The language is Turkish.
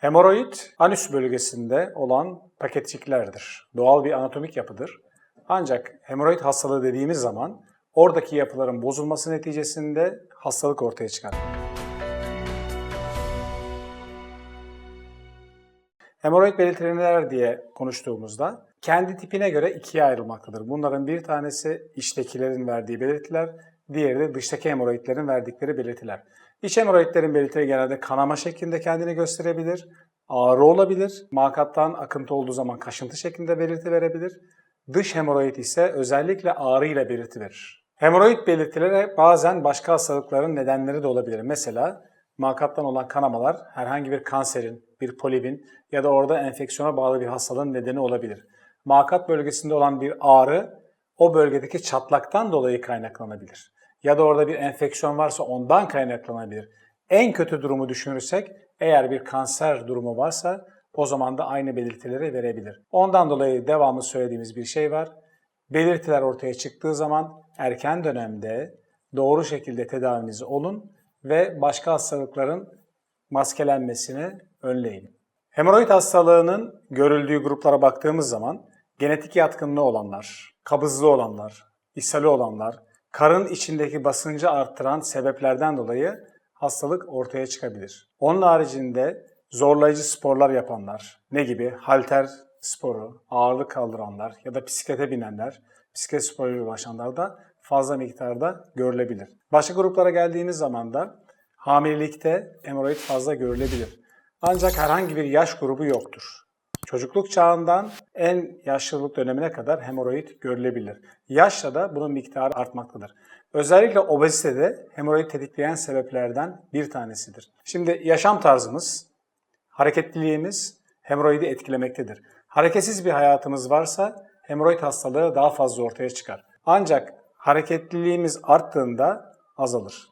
Hemoroid, anüs bölgesinde olan paketçiklerdir. Doğal bir anatomik yapıdır. Ancak hemoroid hastalığı dediğimiz zaman oradaki yapıların bozulması neticesinde hastalık ortaya çıkar. Hemoroid belirtileri neler diye konuştuğumuzda kendi tipine göre ikiye ayrılmaktadır. Bunların bir tanesi içtekilerin verdiği belirtiler, diğeri de dıştaki hemoroidlerin verdikleri belirtiler. İç hemoroidlerin belirtileri genelde kanama şeklinde kendini gösterebilir, ağrı olabilir, makattan akıntı olduğu zaman kaşıntı şeklinde belirti verebilir. Dış hemoroid ise özellikle ağrıyla belirti verir. Hemoroid belirtileri bazen başka hastalıkların nedenleri de olabilir. Mesela makattan olan kanamalar herhangi bir kanserin, bir polibin ya da orada enfeksiyona bağlı bir hastalığın nedeni olabilir. Makat bölgesinde olan bir ağrı o bölgedeki çatlaktan dolayı kaynaklanabilir. Ya da orada bir enfeksiyon varsa ondan kaynaklanabilir. En kötü durumu düşünürsek eğer bir kanser durumu varsa o zaman da aynı belirtileri verebilir. Ondan dolayı devamlı söylediğimiz bir şey var. Belirtiler ortaya çıktığı zaman erken dönemde doğru şekilde tedavinizi olun ve başka hastalıkların maskelenmesini önleyin. Hemoroid hastalığının görüldüğü gruplara baktığımız zaman genetik yatkınlığı olanlar, kabızlı olanlar, ishali olanlar, karın içindeki basıncı arttıran sebeplerden dolayı hastalık ortaya çıkabilir. Onun haricinde zorlayıcı sporlar yapanlar, ne gibi? Halter sporu, ağırlık kaldıranlar ya da bisiklete binenler, bisiklet sporuyla uğraşanlar da fazla miktarda görülebilir. Başka gruplara geldiğimiz zaman da hamilelikte hemoroid fazla görülebilir. Ancak herhangi bir yaş grubu yoktur. Çocukluk çağından en yaşlılık dönemine kadar hemoroid görülebilir. Yaşla da bunun miktarı artmaktadır. Özellikle obezite hemoroid tetikleyen sebeplerden bir tanesidir. Şimdi yaşam tarzımız, hareketliliğimiz hemoroidi etkilemektedir. Hareketsiz bir hayatımız varsa hemoroid hastalığı daha fazla ortaya çıkar. Ancak hareketliliğimiz arttığında azalır.